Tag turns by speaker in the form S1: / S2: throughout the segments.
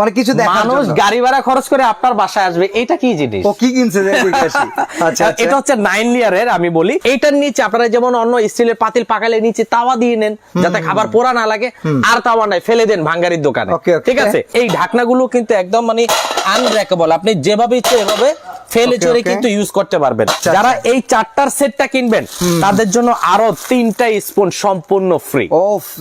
S1: মানে কিছু
S2: মানুষ গাড়ি ভাড়া খরচ করে আপনার বাসায় আসবে এটা কি জিনিস?
S1: ও কি কিনছে। আচ্ছা আচ্ছা।
S2: এটা হচ্ছে নাইন লেয়ারের আমি বলি। এইটার নিচে আপনারা যেমন অন্য স্টিলের পাতিল পাকালে নিচে তাওয়া দিয়ে নেন যাতে খাবার পোড়া না লাগে আর তাওয়া নাই ফেলে দেন ভাঙ্গারির দোকানে. ঠিক আছে? এই ঢাকনাগুলো কিন্তু একদম মানে আনব্রেকেবল আপনি যেভাবে ইচ্ছে এভাবে ফেলে চড়ে কিন্তু ইউজ করতে পারবেন।
S1: আচ্ছা,
S2: যারা এই চারটার সেটটা কিনবেন তাদের জন্য আরও তিনটা স্পুন সম্পূর্ণ ফ্রি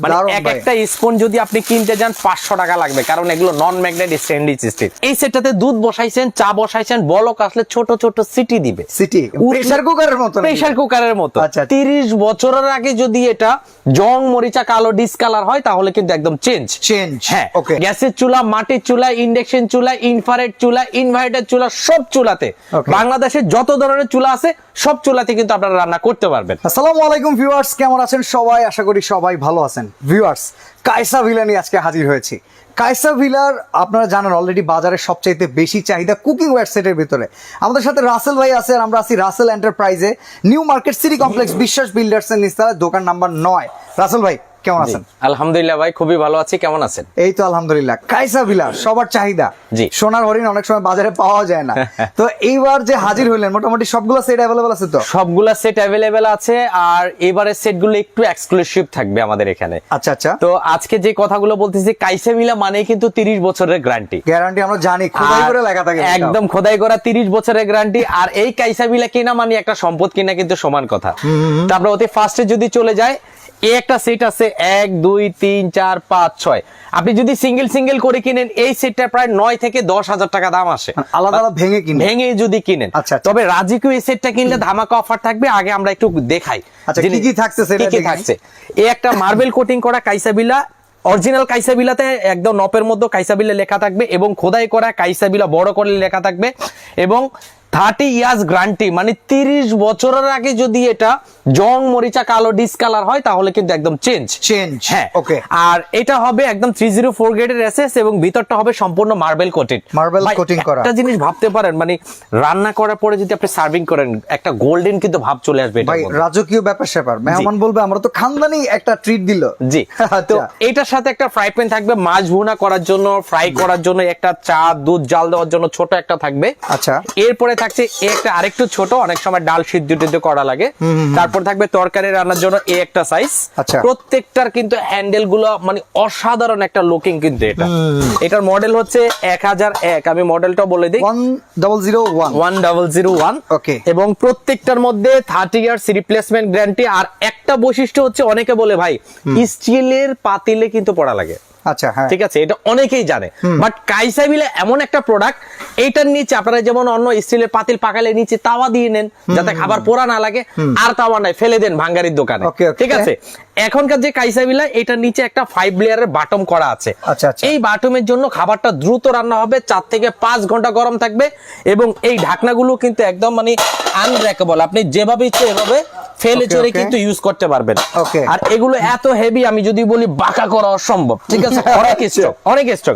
S2: মানে এক একটা স্পুন যদি আপনি কিনতে যান পাঁচশো টাকা লাগবে কারণ এগুলো নন ম্যাগনেট স্টেনলেস স্টিল এই সেটটাতে দুধ বসাইছেন চা বসাইছেন বলক আসলে ছোট ছোট সিটি দিবে।
S1: সিটি প্রেসার কুকারের মতো?
S2: প্রেসার কুকারের মতো।
S1: আচ্ছা, আচ্ছা।
S2: তিরিশ বছরের আগে যদি এটা জং মরিচা কালো ডিসকালার হয় তাহলে কিন্তু একদম চেঞ্জ
S1: চেঞ্জ
S2: হ্যাঁ গ্যাসের চুলা মাটির চুলা ইন্ডাকশন চুলা ইনফ্রারেড চুলা ইনভার্টার চুলা সব চুলাতে।
S1: Okay.
S2: বাংলাদেশে যত ধরনের চুলা আছে সব চুলাতে কিন্তু আপনারা রান্না করতে পারবেন।
S1: আসসালামু আলাইকুম ভিউয়ার্স কেমন আছেন সবাই? আশা করি সবাই ভালো আছেন। ভিউয়ার্স কাইসা ভিলা নিয়ে আজকে হাজির হয়েছি। কাইসা ভিলার আপনারা জানেন অলরেডি বাজারে সবচাইতে বেশি চাহিদা কুকিং ওয়্যার সেটের ভিতরে। আমাদের সাথে রাসেল ভাই আছে আর আমরা আছি Rasel এন্টারপ্রাইজে new market city complex Biswas builders এর নিস্তালা দোকান নাম্বার নয়। রাসেল ভাই। কেমন আছেন?
S2: আলহামদুলিল্লাহ ভাই খুবই ভালো আছি। কেমন আছেন?
S1: এই তো আলহামদুলিল্লাহ। কাইসা ভিলা সবার চাহিদা।
S2: জি।
S1: সোনার হরিণ অনেক সময় বাজারে পাওয়া যায় না। তো এইবার যে হাজির হইলেন মোটামুটি সবগুলো সেট অ্যাভেলেবল আছে তো?
S2: সবগুলা সেট অ্যাভেলেবেল আছে আর এবারের সেটগুলো একটু এক্সক্লুসিভ থাকবে আমাদের এখানে।
S1: আচ্ছা আচ্ছা।
S2: তো আজকে যে কথাগুলো বলতেছি কাইসে ভিলা মানে কিন্তু তিরিশ বছরের গ্যারান্টি
S1: গ্যারান্টি আমরা জানি খোদাই করে লেখা থাকে
S2: একদম খোদাই করা তিরিশ বছরের গ্যারান্টি আর এই কাইসা ভিলা কিনা মানে একটা সম্পদ কিনা কিন্তু সমান কথা। তারপরে অতি ফার্স্টে যদি চলে যায় এই একটা সেট আছে এক দুই তিন চার পাঁচ ছয়। আপনি যদি সিঙ্গেল সিঙ্গেল করে কিনেন এই সেটটা প্রায় নয় থেকে দশ হাজার টাকা দাম আসে।
S1: আলাদা আলাদা ভেঙে কিনে
S2: ভেঙে যদি কিনেন।
S1: আচ্ছা, আচ্ছা।
S2: তবে রাজিকু এই সেটটা কিনলে ধামাকা অফার থাকবে। আগে আমরা একটু দেখাই।
S1: আচ্ছা,
S2: জিনিস-
S1: কি কি থাকছে সেটা
S2: কি কি থাকছে? এই একটা মার্বেল কোটিং করা কাইসাবিলা অরিজিনাল কাইসাবিলাতে একদম নপের মধ্যে কাইসাবিলা লেখা থাকবে এবং খোদাই করা কাইসাবিলা বড় করে লেখা থাকবে এবং থার্টি ইয়ার্স গ্রান্টি মানে তিরিশ বছরের আগে যদি এটা জং মরিচা কালো ডিসকালার হয় তাহলে কিন্তু একদম চেঞ্জ
S1: চেঞ্জ
S2: হ্যাঁ
S1: ওকে
S2: আর এটা হবে একদম থ্রি জিরো ফোর গ্রেডের এসএস এবং ভিতরটা হবে সম্পূর্ণ মার্বেল কোটেড
S1: Marble coating করা।
S2: একটা জিনিস ভাবতে পারেন মানে রান্না করার পরে যদি আপনি সার্ভিং করেন একটা গোল্ডেন কিন্তু ভাব চলে আসবে
S1: ভাই রাজকীয় ব্যাপার স্যাপার। মেহমান বলবে আমরা তো খানদানি একটা ট্রিট দিল।
S2: জি। তো
S1: আচ্ছা
S2: এটার সাথে একটা ফ্রাই প্যান থাকবে মাছ ভুনা করার জন্য ফ্রাই করার জন্য একটা চা দুধ জাল দেওয়ার জন্য ছোট একটা থাকবে।
S1: আচ্ছা।
S2: এরপরে থাকছে এ একটা আরেকটু ছোট অনেক সময় ডাল সিদ্ধ টিদ্ধ করা লাগে। তারপর থাকবে তরকারি রান্নার জন্য এ একটা সাইজ
S1: আচ্ছা।
S2: প্রত্যেকটার কিন্তু হ্যান্ডেলগুলো মানে অসাধারণ একটা লুকিং কিন্তু এটা। এটার মডেল হচ্ছে এক হাজার এক। আমি মডেলটা বলে দিই।
S1: One double zero one
S2: one double zero one
S1: Okay.
S2: এবং প্রত্যেকটার মধ্যে থার্টি ইয়ার্স রিপ্লেসমেন্ট গ্যারান্টি আর একটা বৈশিষ্ট্য হচ্ছে অনেকে বলে ভাই স্টিলের পাতিলে কিন্তু পড়া লাগে।
S1: আচ্ছা হ্যাঁ।
S2: ঠিক আছে এটা অনেকেই জানে। বাট কাইসাবিলে এমন একটা প্রোডাক্ট এইটার নিচে আপনারা যেমন অন্য স্টিলের পাতিল পাকালে নিচে তাওয়া দিয়ে নেন যাতে খাবার পোড়া না লাগে আর তাওয়া নাই ফেলে দেন ভাঙ্গারির দোকানে. ঠিক আছে? এখনকার যে কাইসাবিলা এটার নিচে একটা ফাইভ লেয়ারের বাটম করা আছে।
S1: আচ্ছা, আচ্ছা।
S2: এই বাটমের জন্য খাবারটা দ্রুত রান্না হবে চার থেকে পাঁচ ঘণ্টা গরম থাকবে এবং এই ঢাকনাগুলো কিন্তু একদম মানে আনব্রেকেবল আপনি যেভাবে ইচ্ছে এভাবে ফেলে চড়ে কিন্তু ইউজ করতে পারবেন। আর এগুলো এত হেভি আমি যদি বলি বাঁকা করা অসম্ভব ঠিক আছে? অনেক স্ট্রং অনেক স্ট্রং.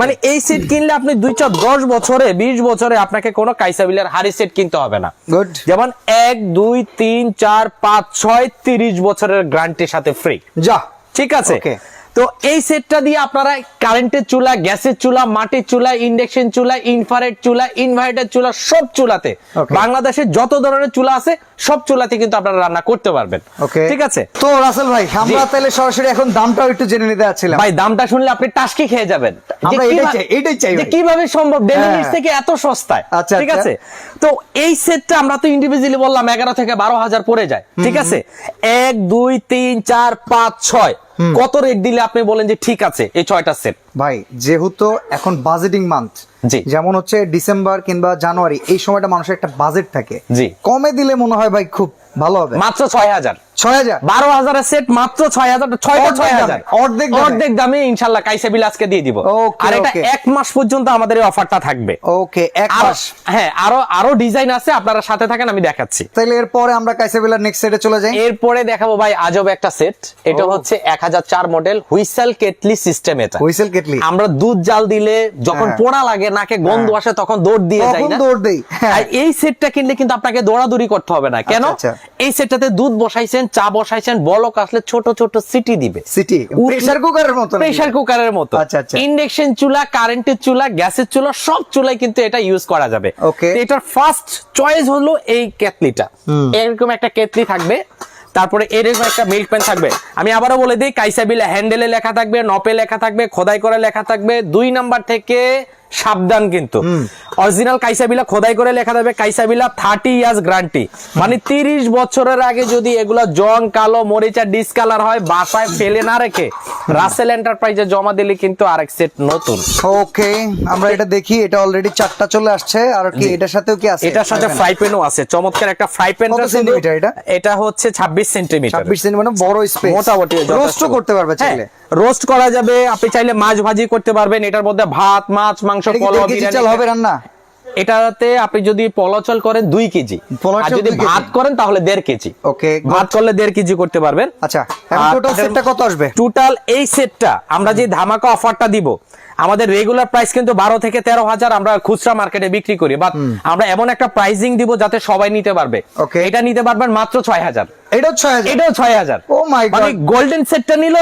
S2: মানে এই সেট কিনলে আপনি দুই চার দশ বছরে বিশ বছরে আপনাকে কোনো কাইসাবিলার হাড়ি সেট কিনতে হবে না। যেমন এক দুই তিন চার পাঁচ ছয় তিরিশ বছরের গ্যারান্টির সাথে ফ্রি
S1: যা।
S2: ঠিক আছে?
S1: Okay.
S2: তো এই সেটটা দিয়ে আপনারা কারেন্টের চুলা গ্যাসের চুলা মাটির চুলা ইন্ডাকশন চুলা ইনফারেট চুলা ইনভার্টার চুলা সব চুলাতে।
S1: Okay.
S2: বাংলাদেশে যত ধরনের চুলা আছে সব চুলাতে কিন্তু আপনারা রান্না করতে পারবেন। ঠিক আছে?
S1: তো রাসেল ভাই আমরা তাহলে সরাসরি এখন দামটাও একটু জেনে নিতে যাচ্ছিলাম।
S2: ভাই দামটা শুনলে আপনি টাসকি খেয়ে যাবেন।
S1: আমরা এটাই চাই, এটাই চাই
S2: যে কীভাবে সম্ভব ডেলিভারি
S1: হ্যাঁ।
S2: থেকে এত সস্তায়।
S1: আচ্ছা,
S2: ঠিক
S1: আচ্ছা।
S2: আছে? তো এই সেটটা আমরা তো ইন্ডিভিজুয়ালি বললাম এগারো থেকে বারো হাজার পড়ে যায়। ঠিক আছে? এক দুই তিন চার পাঁচ ছয়। কত রেট দিলে আপনি বলেন যে ঠিক আছে এই ছয়টা সেট
S1: ভাই যেহেতু এখন বাজেটিং মান্থ। যেমন হচ্ছে ডিসেম্বর কিংবা জানুয়ারি এই সময়টা মানুষের একটা বাজেট থাকে। কমে দিলে মনে হয় ভাই খুব ভালো হবে।
S2: মাত্র ছয় হাজার।
S1: ছয় হাজার।
S2: বারো হাজারের সেট মাত্র ছয় হাজার ছয়টা ছয় হাজার
S1: অর্ধেক
S2: অর্ধেক দামে ইনশাল্লাহ কাইসা বিল আজকে দিয়ে দিব। আর এটা এক মাস পর্যন্ত আমাদের এই অফারটা থাকবে।
S1: ওকে এক মাস।
S2: হ্যাঁ আরও আরও ডিজাইন আছে আপনারা সাথে থাকেন আমি দেখাচ্ছি।
S1: তাহলে এরপরে আমরা কাইসাবিলার নেক্সট সেটে চলে যাই।
S2: এরপরে দেখাবো ভাই আজব একটা সেট এটা হচ্ছে এক হাজার চার মডেল হুইসেল কেটলি সিস্টেম এটা।
S1: Whistle kettle.
S2: আমরা দুধ জাল দিলে যখন
S1: হ্যাঁ।
S2: পোড়া লাগে নাকে গন্ধ
S1: হ্যাঁ।
S2: আসে তখন দৌড় দিয়ে যায় না?
S1: দৌড় দেই। হ্যাঁ।
S2: এই সেটটা কিনলে কিন্তু আপনাকে দৌড়াদৌড়ি করতে হবে না। কেন?
S1: আচ্ছা, আচ্ছা।
S2: এই সেটটাতে দুধ বসাইছেন চা বসাইছেন বলক আসলে ছোট ছোট সিটি দিবে।
S1: সিটি প্রেসার কুকারের মতো
S2: প্রেসার কুকারের মতো।
S1: আচ্ছা, আচ্ছা।
S2: ইন্ডাকশন চুলা কারেন্টের চুলা গ্যাসের চুলা সব চুলাই কিন্তু এটা ইউজ করা যাবে. তো এটার ফার্স্ট চয়েস হলো এই কেতলিটা এরকম একটা কেতলি থাকবে তারপরে এরকম একটা মিল্ক প্যান থাকবে। আমি আবারও বলে দিই কাইসাবিলা হ্যান্ডেলে লেখা থাকবে নপে লেখা থাকবে খোদাই করে লেখা থাকবে। দুই নাম্বার থেকে সাবধান কিন্তু। অরিজিনাল কাইসাবিলা খোদাই করে লেখা থাকবে কাইসাবিলা থার্টি ইয়ার্স গ্যারান্টি মানে তিরিশ বছরের আগে যদি এগুলো জং কালো মরিচা ডিসকালার হয় বাসায় ফেলে না রেখে রাসেল এন্টারপ্রাইজে জমা দিলে কিন্তু আরেক সেট নতুন।
S1: ওকে আমরা এটা দেখি এটা অলরেডি চারটা চলে আসছে আর কি এটার সাথেও কি আছে?
S2: এটার সাথে ফ্রাই প্যানও আছে। চমৎকার একটা ফ্রাই প্যান
S1: এটা?
S2: এটা হচ্ছে ছাব্বিশ সেন্টিমিটার
S1: ছাব্বিশ সেন্টিমিটার মানে বড় স্পেস
S2: মোটামুটি
S1: রোস্টও করতে পারবে চাইলে।
S2: রোস্ট করা যাবে। আপনি চাইলে মাছ ভাজি করতে পারবেন। এটার মধ্যে ভাত মাছ মাংস পোলাও বিরিয়ানি
S1: হবে রান্না?
S2: এটাতে আপনি যদি পলচল করেন দুই কেজি। আর যদি ভাত করেন তাহলে দেড় কেজি।
S1: ওকে
S2: ভাত করলে দেড় কেজি করতে পারবেন।
S1: আচ্ছা টোটাল সেটটা কত আসবে?
S2: টোটাল এই সেটটা আমরা যে ধামাকা অফারটা দিব আমাদের রেগুলার প্রাইস কিন্তু বারো থেকে তেরো হাজার আমরা খুচরা মার্কেটে বিক্রি করি। বাট আমরা এমন একটা প্রাইসিং দিব যাতে সবাই নিতে পারবে. এটা নিতে পারবেন মাত্র ছয় হাজার।
S1: এটাও
S2: এটাও
S1: Oh
S2: মানে গোল্ডেন সেটটা নিল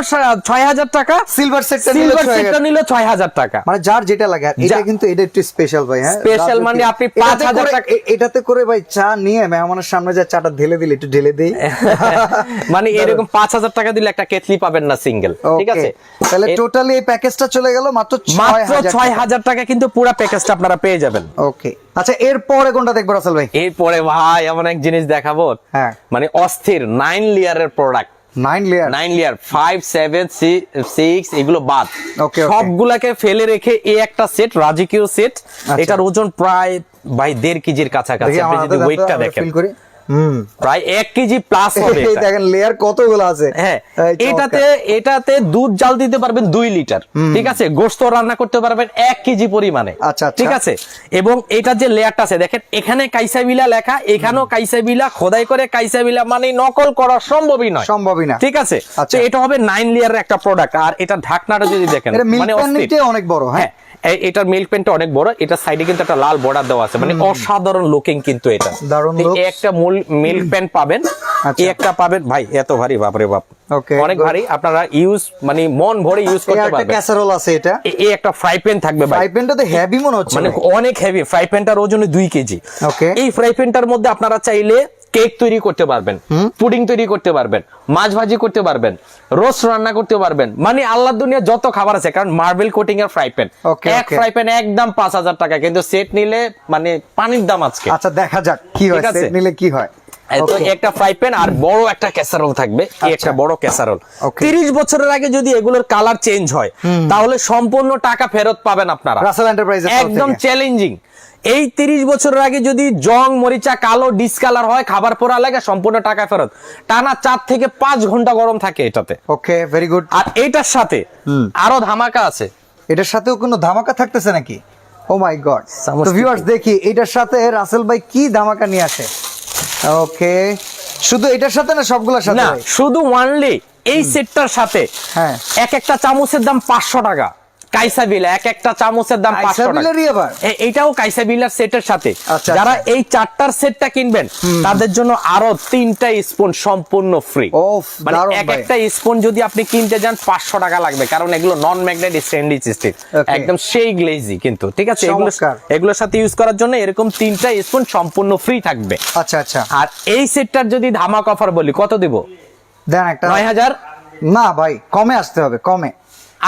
S2: ছয় হাজার টাকা
S1: সিলভার সেটটা নিলে
S2: সিলভার সেটটা নিল ছয় হাজার টাকা।
S1: মানে যার যেটা লাগে এটা কিন্তু এটা একটু স্পেশাল ভাই হ্যাঁ?
S2: Special মানে আপনি 5,000 টাকা-
S1: এটাতে করে ভাই চা নিয়ে মেহমানের সামনে যা চাটা ঢেলে দিলে একটু ঢেলে দেই।
S2: মানে এরকম পাঁচ হাজার টাকা দিলে একটা কেতলি পাবেন না সিঙ্গেল ঠিক আছে?
S1: তাহলে টোটালি এই প্যাকেজটা চলে গেল মাত্র ছয়
S2: মাত্র
S1: হাজার
S2: ছয় হাজার টাকা কিন্তু পুরো প্যাকেজটা আপনারা পেয়ে যাবেন।
S1: ওকে আচ্ছা এরপরে কোনটা দেখব রাসেল ভাই?
S2: এরপরে ভাই এমন এক জিনিস দেখাবো।
S1: হ্যাঁ।
S2: মানে অস্থির নাইন লেয়ারের product
S1: nine layer
S2: nine layer five seven six এগুলো বাদ. সবগুলাকে ফেলে রেখে এই একটা সেট রাজকীয় সেট এটার ওজন প্রায় ভাই দেড় কেজির কাছাকাছি। আপনি যদি ওয়েটটা দেখেন।
S1: ফিল করি। হুম
S2: প্রায় এক কেজি প্লাস হবে
S1: দেখেন লেয়ার কতগুলো আছে?
S2: হ্যাঁ এটাতে এটাতে দুধ জাল দিতে পারবেন দুই লিটার ঠিক আছে? গোস্ত রান্না করতে পারবেন এক কেজি পরিমাণে
S1: আচ্ছা, আচ্ছা।
S2: ঠিক আছে? এবং এটা যে লেয়ারটা আছে দেখেন এখানে কাইসাবিলা লেখা এখানেও কাইসাবিলা খোদাই করে কাইসাবিলা মানে নকল করা সম্ভবই নয়।
S1: সম্ভবই না।
S2: ঠিক আছে?
S1: আচ্ছা।
S2: এটা হবে নাইন লেয়ারের একটা প্রোডাক্ট আর এটা ঢাকনাটা যদি দেখেন মানে
S1: অনেক বড় হ্যাঁ।
S2: হ্যাঁ এটার মিল্ক প্যানটা অনেক বড় এটা সাইডে কিন্তু একটা লাল বর্ডার দেওয়া আছে। মানে অসাধারণ লুকিং কিন্তু এটা।
S1: দারুণ
S2: একটা মূল মিল্ক প্যান পাবেন
S1: আচ্ছা।
S2: একটা পাবেন ভাই এত ভারী বাপরে বাপ। অনেক ভারী আপনারা ইউজ মানে মন ভরে ইউজ করতে
S1: একটা
S2: পারবেন।
S1: ক্যাসারোল আছে এটা।
S2: এই একটা ফ্রাই প্যান থাকবে ভাই।
S1: ফ্রাই প্যানটা তো হেভি মনে হচ্ছে
S2: মানে অনেক হেভি ফ্রাই প্যানটার ওজন দুই কেজি।
S1: Okay.
S2: এই ফ্রাই প্যানটার মধ্যে আপনারা চাইলে কেক তৈরি করতে পারবেন পুডিং তৈরি করতে পারবেন মাছ ভাজি করতে পারবেন রোস্ট রান্না করতে পারবেন। মানে আল্লাহ দুনিয়া যত খাবার আছে কারণ মার্বেল কোটিং এর ফ্রাই প্যান এক ফ্রাই প্যান একদম পাঁচ হাজার টাকা কিন্তু সেট নিলে মানে পানির দাম আজকে।
S1: আচ্ছা দেখা যাক কি হয় সেট নিলে কি হয়?
S2: তো. একটা ফ্রাই প্যান আর বড় একটা ক্যাসারোল থাকবে। এই একটা বড় ক্যাসারোল
S1: Okay.
S2: তিরিশ বছরের আগে যদি এগুলোর কালার চেঞ্জ হয় তাহলে সম্পূর্ণ টাকা ফেরত পাবেন আপনারা।
S1: রাসেল
S2: একদম। চ্যালেঞ্জিং এই তিরিশ বছরের আগে যদি জং মরিচা কালো ডিসকালার হয় খাবার লাগে সম্পূর্ণ টাকা ফেরত। টানা চার থেকে পাঁচ ঘণ্টা গরম থাকে এটাতে।
S1: ওকে ভেরি গুড
S2: আর এইটার সাথে আরও ধামাকা আছে।
S1: এটার সাথেও কোনো ধামাকা থাকতেছে নাকি? ও মাই গড তো ভিউয়ার্স দেখি এটার সাথে রাসেল ভাই কি ধামাকা নিয়ে আসে? ওকে শুধু এটার সাথে না সবগুলোর সাথে?
S2: না শুধু ওয়ানলি এই সেটটার সাথে।
S1: হ্যাঁ।
S2: এক একটা চামচের দাম পাঁচশো টাকা। কাইসা বিলা এক একটা চামচের দাম পাঁচশো টাকা। এইটাও কাইসা বিলার সেটের সাথে।
S1: আচ্ছা,
S2: যারা
S1: আচ্ছা।
S2: এই চারটার সেটটা কিনবেন তাদের জন্য আরও তিনটা স্পুন সম্পূর্ণ ফ্রি মানে এক একটা স্পুন যদি আপনি কিনতে যান পাঁচশো টাকা লাগবে। কারণ এগুলো নন ম্যাগনেট স্টিল একদম সেই গ্লেজি কিন্তু ঠিক আছে? এগুলো এগুলোর সাথে ইউজ করার জন্য এরকম তিনটা স্পুন সম্পূর্ণ ফ্রি থাকবে।
S1: আচ্ছা আচ্ছা।
S2: আর এই সেটটার যদি ধামাক অফার বলি কত দিব?
S1: দেন একটা।
S2: নয় হাজার?
S1: না ভাই কমে আসতে হবে কমে।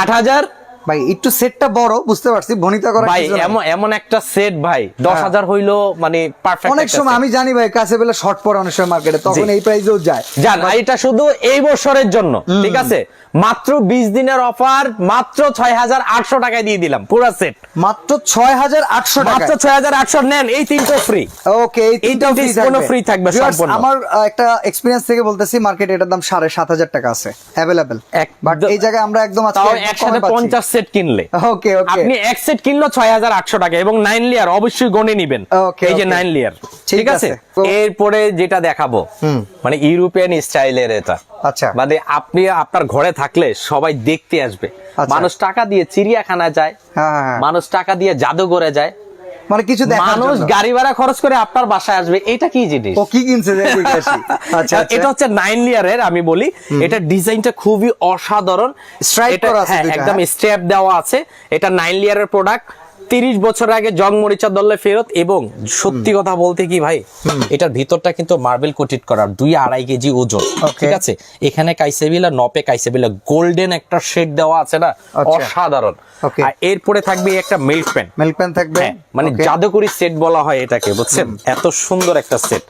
S2: আট হাজার?
S1: ভাই একটু সেটটা বড় বুঝতে পারছি ভনিতা করা
S2: ভাই এমন এমন একটা সেট ভাই দশ
S1: হ্যাঁ।
S2: হাজার হইল মানে পারফেক্ট
S1: অনেক সময় আমি জানি ভাই কাছে বেলা শর্ট পরে অনেক সময় মার্কেটে তখন এই প্রাইসেও যায়।
S2: জান এটা শুধু এই বছরের জন্য ঠিক আছে? মাত্র বিশ দিনের অফার মাত্র ছয় হাজার আটশো টাকায় দিয়ে দিলাম পুরো সেট
S1: মাত্র ছয় হাজার আটশো টাকা
S2: মাত্র ছয় হাজার আটশো নেন এই তিনটে ফ্রি
S1: ওকে এই তিনটা ফ্রি
S2: কোনো
S1: থাকবে।
S2: থাকবে সম্পূর্ণ।
S1: আমার একটা এক্সপিরিয়েন্স থেকে বলতেছি মার্কেটে এটার দাম সাড়ে সাত হাজার টাকা আছে
S2: এক-
S1: বাট এই জায়গায় আমরা একদম আজকে
S2: তাও
S1: একদম
S2: সেট কিনলে।
S1: ওকে ওকে
S2: আপনি এক সেট কিনলো ছয় হাজার আটশো টাকা এবং 9 লেয়ার অবশ্যই গনে নেবেন। এই যে 9 লেয়ার
S1: ঠিক
S2: আছে। এরপরে যেটা দেখাবো মানে ইউরোপিয়ান স্টাইলের এটা।
S1: আচ্ছা।
S2: মানে আপনি আপনার ঘরে থাকলে সবাই দেখতে আসবে।
S1: আচ্ছা।
S2: মানুষ টাকা দিয়ে চিড়িয়াখানা যায়
S1: হ্যাঁ, হ্যাঁ, হ্যাঁ।
S2: মানুষ টাকা দিয়ে জাদুঘরে যায়
S1: মানে কিছু
S2: মানুষ গাড়ি ভাড়া খরচ করে আপনার বাসায় আসবে এটা কি জিনিস?
S1: ও কি কিনছে যে আচ্ছা
S2: এটা হচ্ছে নাইন লেয়ারের আমি বলি। এটা ডিজাইনটা খুবই অসাধারণ। স্ট্রাইপ
S1: করা আছে
S2: হ্যাঁ একদম? স্ট্র্যাপ দেওয়া আছে। এটা নাইন লেয়ারের প্রোডাক্ট তিরিশ বছর আগে জং মরিচা দলে ফেরত এবং সত্যি কথা বলতে কি ভাই এটার ভিতরটা কিন্তু মার্বেল কোটেড করা দুই আড়াই কেজি ওজন ঠিক আছে? এখানে কাইসেবিলা নপে কাইসেবিলা গোল্ডেন একটা শেড দেওয়া আছে না
S1: আচ্ছা।
S2: অসাধারণ. আর এরপরে থাকবে একটা মিল্ক প্যান্ট
S1: মিল্ক প্যান থাকবে?
S2: হ্যাঁ, মানে. জাদুকরি সেট বলা হয় এটাকে বুঝছেন? এত সুন্দর একটা সেট।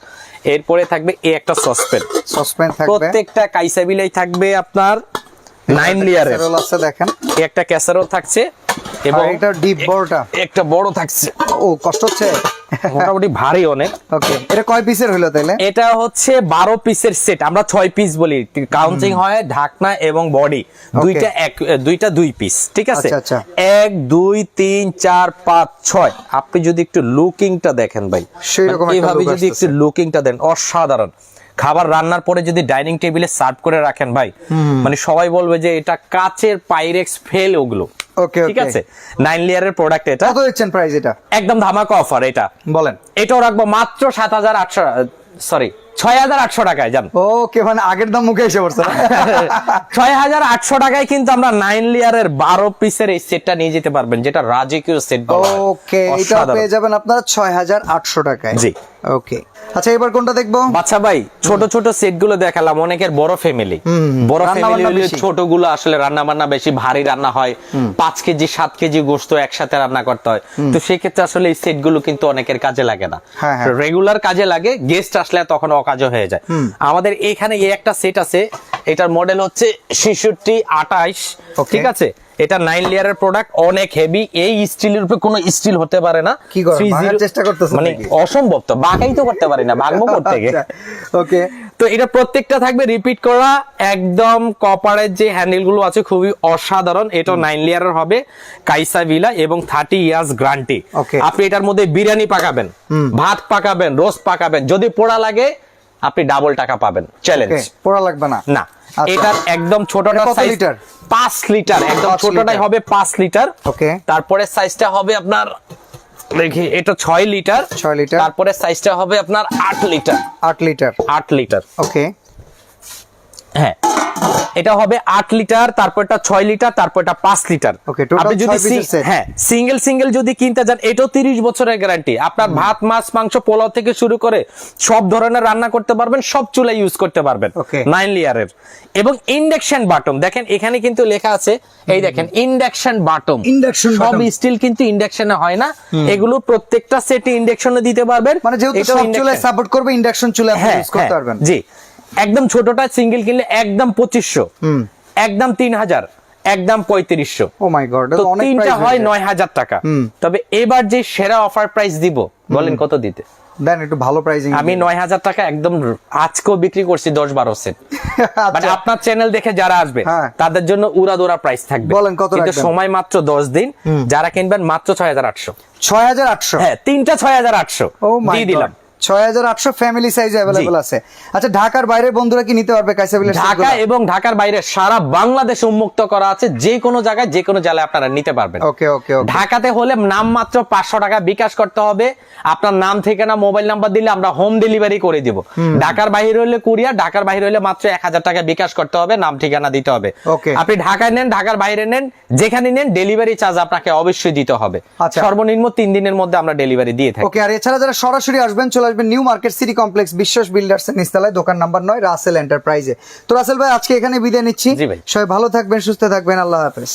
S2: এরপরে থাকবে এই একটা সসপেন
S1: সসপ্যান থাকবে।
S2: প্রত্যেকটা কাইসাবিলাই থাকবে আপনার নাইন লেয়ারের।
S1: আছে দেখেন।
S2: একটা ক্যাসারও থাকছে এবং
S1: এটা ডিপ বড়টা?
S2: একটা বড় থাকছে।
S1: ও কষ্ট হচ্ছে?
S2: মোটামুটি ভারী অনেক।
S1: ওকে এটা কয় পিসের হইল তাইলে?
S2: এটা হচ্ছে বারো পিসের সেট আমরা ছয় পিস বলি। কাউন্টিং হয় ঢাকনা এবং বডি দুইটা এক দুইটা দুই পিস ঠিক আছে?
S1: আচ্ছা, আচ্ছা।
S2: এক দুই তিন চার পাঁচ ছয়। আপনি যদি একটু লুকিংটা দেখেন ভাই
S1: রকম
S2: মানে এইভাবে যদি একটু। লুকিংটা দেন অসাধারণ। খাবার রান্নার পরে যদি ডাইনিং টেবিলে সার্ভ করে রাখেন ভাই মানে সবাই বলবে যে এটা কাচের পাইরেক্স ফেল ওগুলো।
S1: Okay,
S2: ঠিক আছে? নাইন লেয়ারের প্রোডাক্ট এটা।
S1: কত দিচ্ছেন প্রাইস এটা?
S2: একদম ধামাকা অফার এটা।
S1: বলেন।
S2: এটাও রাখব মাত্র সাত হাজার আটশো সরি ছয় হাজার আটশো টাকায় যান
S1: ওকে মানে আগের দাম মুখে এসে পড়ছে
S2: ছয় হাজার আটশো টাকায় কিন্তু আমরা নাইন লেয়ারের বারো পিসের এই সেটটা নিয়ে যেতে পারবেন যেটা রাজকীয় সেট
S1: ওকে এটা পেয়ে যাবেন আপনারা ছয় হাজার আটশো টাকায়।
S2: জি।
S1: ওকে আচ্ছা এবার কোনটা দেখব?
S2: বাচ্চা ভাই ছোট ছোট সেটগুলো দেখালাম অনেকের বড় ফ্যামিলি বড় ফ্যামিলি ছোটগুলো আসলে রান্না বান্না বেশি? ভারী রান্না হয়। পাঁচ কেজি সাত কেজি গোস্ত একসাথে রান্না করতে হয়। তো সেক্ষেত্রে আসলে এই সেটগুলো কিন্তু অনেকের কাজে লাগে না।
S1: হ্যাঁ, হ্যাঁ।
S2: রেগুলার কাজে লাগে গেস্ট আসলে তখন অকাজ হয়ে যায়। আমাদের এখানে এই একটা সেট আছে এটার মডেল হচ্ছে ছেষট্টি আঠাইশ ঠিক আছে? এটা নাইন লেয়ারের প্রোডাক্ট অনেক হেভি এই স্টিলের উপরে কোনো স্টিল হতে পারে না।
S1: কি করেন?
S2: 30
S1: ভাঙার চেষ্টা করতেছেন
S2: মানে অসম্ভব তো বাঁকাই তো করতে পারি না ভাঙবো করতে
S1: ওকে
S2: তো এটা প্রত্যেকটা থাকবে রিপিট করা একদম কপারের যে হ্যান্ডেলগুলো আছে খুবই অসাধারণ। এটা নাইন লেয়ারের হবে কাইসা ভিলা এবং থার্টি ইয়ার্স গ্রান্টি আপনি এটার মধ্যে বিরিয়ানি পাকাবেন ভাত পাকাবেন রোস্ট পাকাবেন যদি পোড়া লাগে আপনি ডাবল টাকা পাবেন। চ্যালেঞ্জ
S1: পড়া লাগবে না।
S2: না
S1: আচ্ছা।
S2: এটার একদম ছোটটা
S1: কত
S2: সাইজ
S1: লিটার?
S2: পাঁচ লিটার একদম ছোটটাই হবে পাঁচ লিটার
S1: ওকে
S2: তারপরে সাইজটা হবে আপনার দেখি এটা ছয় লিটার
S1: ছয় লিটার।
S2: তারপরে সাইজটা হবে আপনার আট লিটার
S1: আট লিটার
S2: আট লিটার
S1: ওকে
S2: হ্যাঁ। এটা হবে আট লিটার তারপরটা ছয় লিটার তারপরটা পাঁচ লিটার। আপনি যদি। হ্যাঁ সিঙ্গেল সিঙ্গেল যদি কিনতে যান এটাও তিরিশ বছরের গ্যারান্টি আপনার ভাত মাছ মাংস পোলাও থেকে শুরু করে সব ধরনের রান্না করতে পারবেন সব চুলা ইউজ করতে পারবেন। নাইন লেয়ারের এবং ইন্ডাকশন বাটম দেখেন এখানে কিন্তু লেখা আছে এই দেখেন ইন্ডাকশন বাটম
S1: Induction
S2: সব স্টিল কিন্তু ইন্ডাকশনে হয় না। এগুলো প্রত্যেকটা সেটে ইন্ডাকশনে দিতে পারবেন।
S1: মানে যেহেতু সব চুলায় সাপোর্ট করবে ইন্ডাকশন চুলা ইউজ করতে
S2: হ্যাঁ,
S1: পারবেন।
S2: জি। একদম ছোটটা সিঙ্গেল কিনলে একদম পঁচিশশো। একদম তিন হাজার একদম পঁয়ত্রিশশো।
S1: ও মাই গড
S2: তো তিনটা হয় নয় হাজার টাকা। তবে এবার যে সেরা অফার প্রাইস দিব বলেন কত দিতে?
S1: দেন একটু ভালো প্রাইজিং
S2: আমি নয় হাজার টাকা একদম আজকেও বিক্রি করছি দশ বারো সেট মানে আপনার চ্যানেল দেখে যারা আসবে
S1: আচ্ছা। হ্যাঁ।
S2: তাদের জন্য উড়াদোড়া প্রাইস থাকবে।
S1: বলেন কত
S2: কিন্তু সময় মাত্র দশ দিন যারা কিনবেন মাত্র ছয় হাজার আটশো।
S1: ছয় হাজার আটশো?
S2: হ্যাঁ তিনটা ছয় হাজার আটশো। দিয়ে দিলাম।
S1: ছয় হাজার আটশো ফ্যামিলি সাইজ অ্যাভেলেবল আছে। আচ্ছা ঢাকার বাইরের বন্ধুরা কি নিতে পারবে কাইসাবিলের
S2: ঢাকা এবং ঢাকার বাইরে সারা বাংলাদেশ উন্মুক্ত করা আছে যে কোনো জায়গায় যে কোনো জেলায় আপনারা নিতে পারবেন।
S1: ওকে ওকে
S2: ঢাকাতে হলে নাম মাত্র পাঁচশো টাকা বিকাশ করতে হবে। আপনার নাম ঠিকানা মোবাইল নাম্বার দিলে আমরা হোম ডেলিভারি করে দিব। ঢাকার বাইরে হলে কুরিয়ার ঢাকার বাইরে হলে মাত্র এক হাজার টাকা বিকাশ করতে হবে নাম ঠিকানা দিতে হবে. আপনি ঢাকায় নেন ঢাকার বাইরে নেন যেখানে নেন ডেলিভারি চার্জ আপনাকে অবশ্যই দিতে হবে।
S1: আচ্ছা।
S2: সর্বনিম্ন তিন দিনের মধ্যে আমরা ডেলিভারি দিয়ে থাকি।
S1: ওকে আর এছাড়া যারা সরাসরি আসবেন চলে আসবেন new market city complex Biswas builders এর নিস্তালায় দোকান নাম্বার নয় রাসেল এন্টারপ্রাইজে। তো রাসেল ভাই আজকে এখানে বিদায় নিচ্ছি। সবাই ভালো থাকবেন সুস্থ থাকবেন আল্লাহ হাফেজ।